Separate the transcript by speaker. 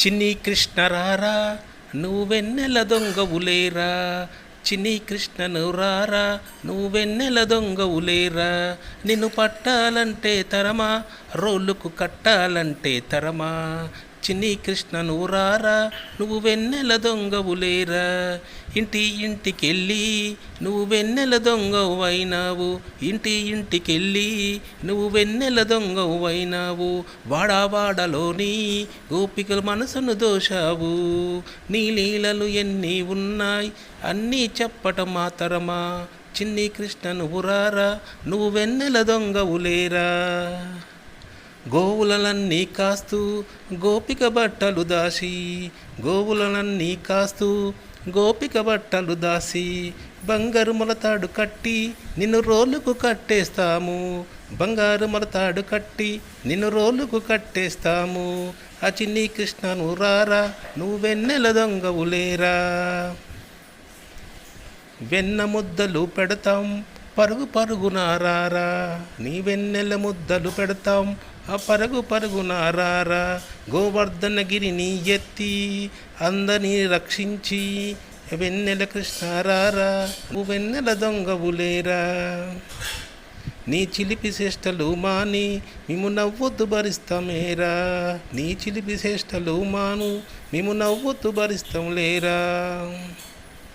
Speaker 1: చిన్ని కృష్ణ రారా నువ్వెన్నెల దొంగవులేరా? చిన్ని కృష్ణను రారా నువ్వెన్నెల దొంగవులేరా? నిన్ను పట్టాలంటే తరమా రోళ్ళకు కట్టాలంటే తరమా? చిన్ని కృష్ణ రారా నువ్వు వెన్నెల దొంగవులేరా ఇంటి ఇంటికెళ్ళి నువ్వు వెన్నెల దొంగవైనావు ఇంటి ఇంటికెళ్ళి నువ్వు వెన్నెల దొంగవైనావు అయినావు వాడావాడలోని గోపికల మనసును దోషావు. నీ లీలలు ఎన్ని ఉన్నాయి అన్నీ చెప్పటం మాతరమా. చిన్ని కృష్ణ నువ్వు రారా నువ్వు వెన్నెల దొంగవులేరా గోవులన్నీ కాస్తూ గోపిక బట్టలు దాసి గోవులన్నీ కాస్తూ గోపిక బట్టలు దాసి బంగారు మొలతాడు కట్టి నిన్ను రోలుకు కట్టేస్తాము. బంగారు మొలతాడు కట్టి నిన్ను రోలుకు కట్టేస్తాము. ఆ కృష్ణ కృష్ణను రారా నువ్వు వెన్నెల దొంగవులేరా వెన్న ముద్దలు పెడతాం పరుగు పరుగున రారా నీ వెన్నెల ముద్దలు పెడతాం. ఆ పరుగు పరుగున రారా గోవర్ధనగిరిని ఎత్తి అందరినీ రక్షించి వెన్నెల కృష్ణారారా వెన్నెల దొంగవులేరా. నీ చిలిపి శ్రేష్టలు మాని మేము నవ్వొద్దు భరిస్తామేరా. నీ చిలిపి చేష్టలు మాను మేము నవ్వొద్దు భరిస్తాం లేరా.